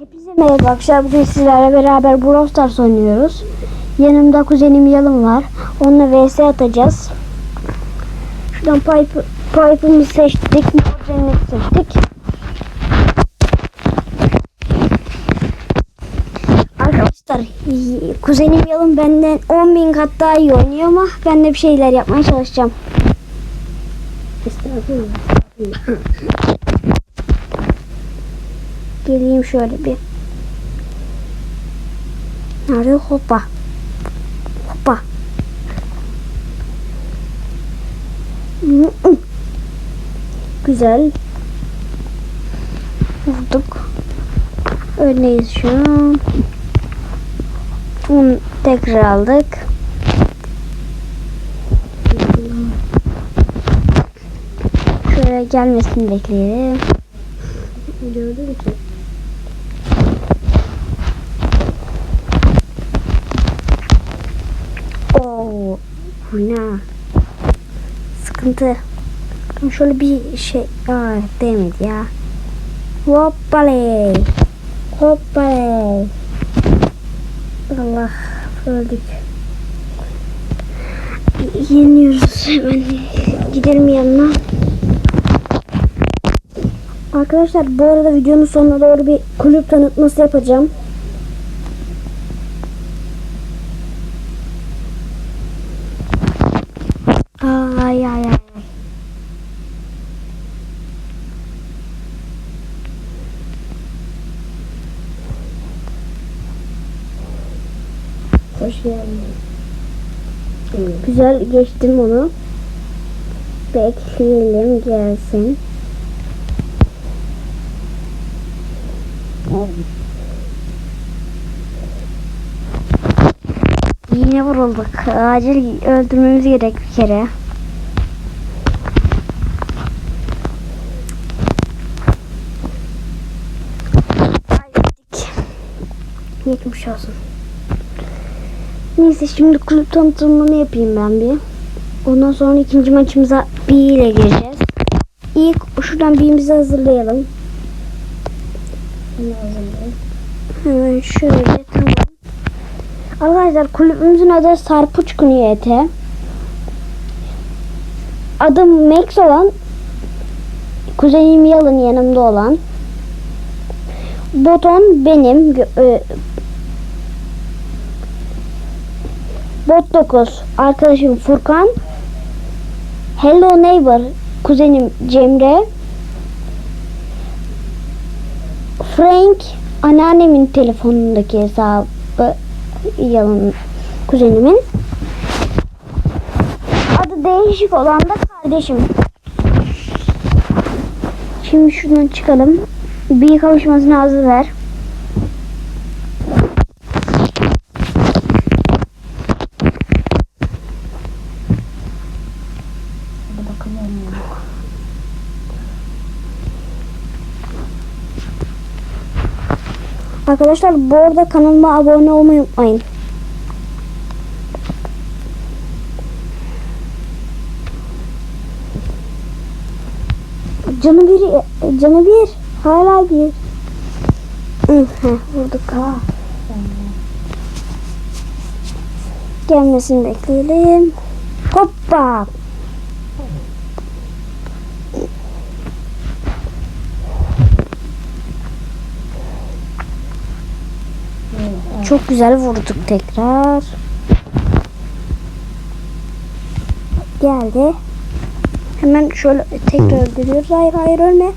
Hepinize merhaba arkadaşlar. Bugün sizlerle beraber Brawl Stars oynuyoruz. Yanımda kuzenim Yalın var. Onunla vs atacağız. Şuradan pipe, pipe'ımızı seçtik. Mor cennet seçtik. Arkadaşlar kuzenim Yalın benden 10 bin kat daha iyi oynuyor ama ben de bir şeyler yapmaya çalışacağım. Geleyim şöyle bir. Nerede? Hoppa. Hoppa. Güzel. Vurduk. Öyleyiz şu an. Bunu tekrar aldık. Şöyle gelmesini bekleyelim. Gördün ki. Ne? Sıkıntı. Ama Şöyle bir şey, aa değmedi ya. Hoppaley. Hoppaley. Allah öldük. Yeniyoruz hemen. Gidelim yanına. Arkadaşlar bu arada videonun sonuna doğru bir kulüp tanıtması yapacağım. Ay ay ay. ay. Hoş geldin. Güzel geçtim onu. Bekleyelim gelsin. Yine vurulduk. Acil öldürmemiz gerek bir kere. Geçmiş olsun. Neyse şimdi kulüp tanıtımını yapayım ben bir. Ondan sonra ikinci maçımıza B ile gireceğiz. İlk şuradan B'mizi hazırlayalım. Bunu hazırlayayım. Hemen şöyle tamam. Arkadaşlar kulübümüzün adı Sarpuç Niyete. Adım Max olan kuzenim Yalın yanımda olan Boton benim Bot 9 arkadaşım Furkan. Hello Neighbor. Kuzenim Cemre. Frank anneannemin telefonundaki hesabı Yalın kuzenimin. Adı değişik olan da kardeşim. Şimdi şuradan çıkalım. Bir kavuşmasına hazır ver Arkadaşlar bu arada kanalıma abone olmayı unutmayın. Canı bir, canı bir, hala bir. Vurduk ha. Gelmesini bekleyelim. Hoppa. Çok güzel vurduk tekrar. Geldi. Hemen şöyle tekrar öldürüyoruz. Hayır hayır ölme.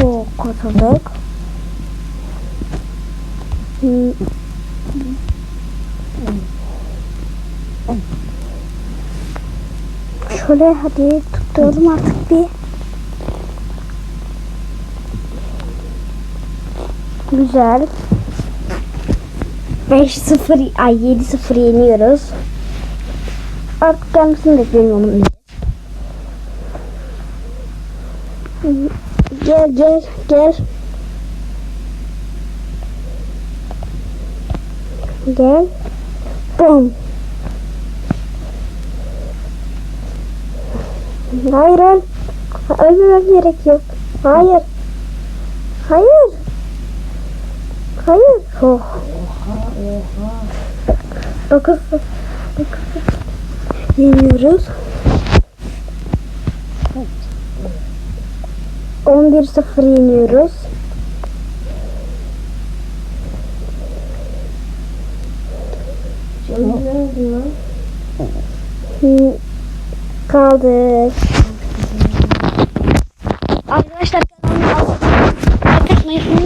Ho kurtulduk. Şöyle hadi tutturalım artık bir. Güzel. 5-0 ay 7-0 yeniyoruz. Artık gelmesini bekleyelim onun. Gel gel gel. Gel. Bum. Hayır öl. Ölmemem gerek yok. Hayır. Hayır. Oh. Oha oha. 9 Yeniyoruz. 11-0 yeniyoruz. Canım ne? Hı, Kaldık. Arkadaşlar kanalımıza abone olmayı unutmayın.